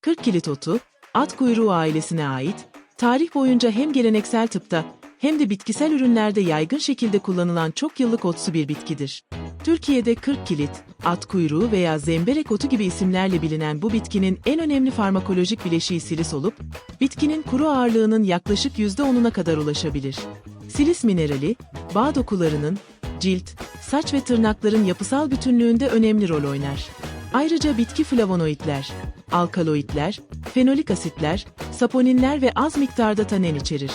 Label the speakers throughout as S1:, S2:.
S1: 40 kilit otu, at kuyruğu ailesine ait, tarih boyunca hem geleneksel tıpta hem de bitkisel ürünlerde yaygın şekilde kullanılan çok yıllık otsu bir bitkidir. Türkiye'de 40 kilit, at kuyruğu veya zemberek otu gibi isimlerle bilinen bu bitkinin en önemli farmakolojik bileşiği silis olup, bitkinin kuru ağırlığının yaklaşık %10'una kadar ulaşabilir. Silis minerali, bağ dokularının, cilt, saç ve tırnakların yapısal bütünlüğünde önemli rol oynar. Ayrıca bitki flavonoidler, alkaloidler, fenolik asitler, saponinler ve az miktarda tanin içerir.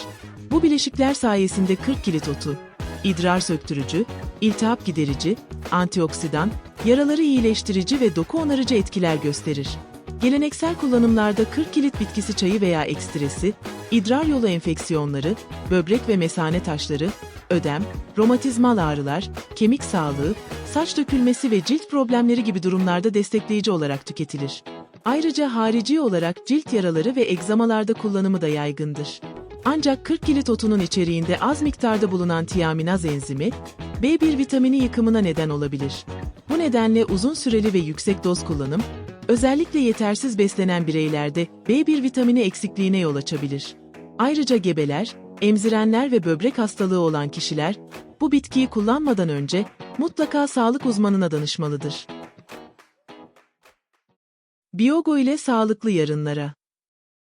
S1: Bu bileşikler sayesinde 40 kilit otu, idrar söktürücü, iltihap giderici, antioksidan, yaraları iyileştirici ve doku onarıcı etkiler gösterir. Geleneksel kullanımlarda 40 kilit bitkisi çayı veya ekstresi, idrar yolu enfeksiyonları, böbrek ve mesane taşları, ödem, romatizmal ağrılar, kemik sağlığı, saç dökülmesi ve cilt problemleri gibi durumlarda destekleyici olarak tüketilir. Ayrıca harici olarak cilt yaraları ve egzamalarda kullanımı da yaygındır. Ancak 40 kilit otunun içeriğinde az miktarda bulunan tiaminaz enzimi, B1 vitamini yıkımına neden olabilir. Bu nedenle uzun süreli ve yüksek doz kullanım, özellikle yetersiz beslenen bireylerde B1 vitamini eksikliğine yol açabilir. Ayrıca gebeler, emzirenler ve böbrek hastalığı olan kişiler, bu bitkiyi kullanmadan önce mutlaka sağlık uzmanına danışmalıdır. Biyogo ile sağlıklı yarınlara